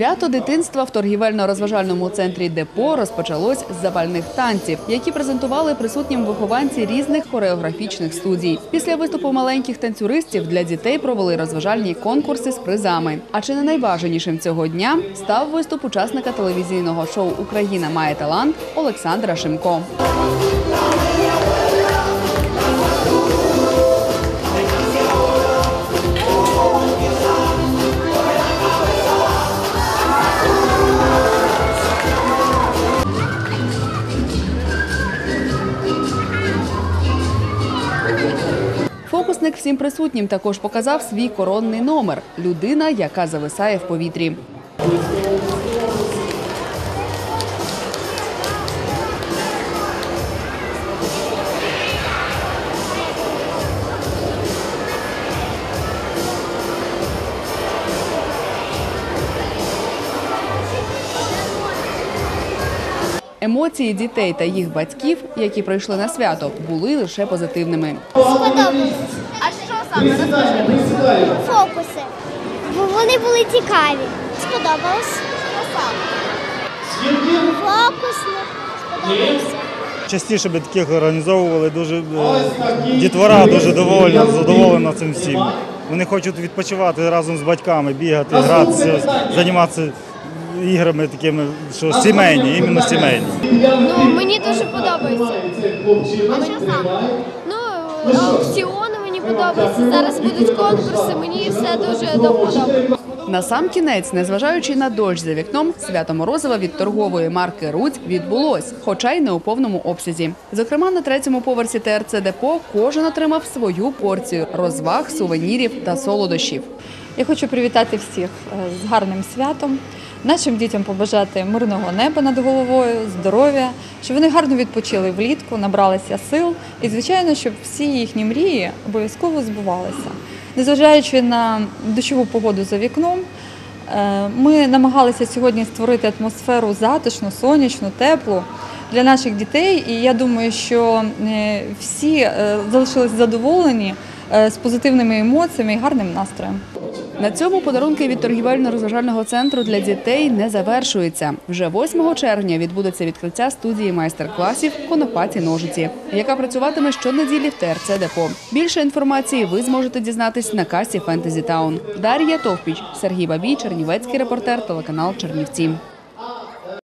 Свято дитинства в торгівельно-розважальному центрі Депо розпочалось з запальних танців, які презентували присутнім вихованці різних хореографічних студій. Після виступу маленьких танцюристів для дітей провели розважальні конкурси з призами. А чи не найбажанішим цього дня став виступ учасника телевізійного шоу Україна має талант Олександра Шимко. Фокусник всім присутнім також показав свій коронний номер людина, яка зависає в повітрі. Емоції дітей та їх батьків, які прийшли на свято, були лише позитивними. Сподобалось. А що саме? Фокуси. Вони були цікаві. Сподобалось. Що саме? Фокусник. Сподобався. Частіше би таких організовували дуже е, дітвора дуже довольна, задоволена цим всім. Вони хочуть відпочивати разом з батьками, бігати, гратися, займатися іграми такими, що сімейні, іменно сімейні. Ну, мені дуже подобається. А що саме? Ну, аукціони мені подобаються. Зараз будуть конкурси, мені все дуже до вподоби. На сам кінець, незважаючи на дощ за вікном, свято Морозова від торгової марки Рудь відбулось, хоча й не у повному обсязі. Зокрема, на третьому поверсі ТРЦ Депо кожен отримав свою порцію розваг, сувенірів та солодощів. Я хочу привітати всіх е, з гарним святом, нашим дітям побажати мирного неба над головою, здоров'я, щоб вони гарно відпочили влітку, набралися сил і, звичайно, щоб всі їхні мрії обов'язково збувалися. Незважаючи на дощову погоду за вікном, е, ми намагалися сьогодні створити атмосферу затишну, сонячну, теплу для наших дітей. І я думаю, що е, всі е, залишились задоволені з позитивними емоціями і гарним настроєм. На цьому подарунки від торгівельно-розважального центру для дітей не завершуються. Вже 8 червня відбудеться відкриття студії майстер-класів Конопаті ножиці, яка працюватиме щонеділі в ТРЦ Депо. Більше інформації ви зможете дізнатись на касі Фентезі Таун. Дар'я Товпіч, Сергій Бабій, Чернівецький репортер, телеканал Чернівці.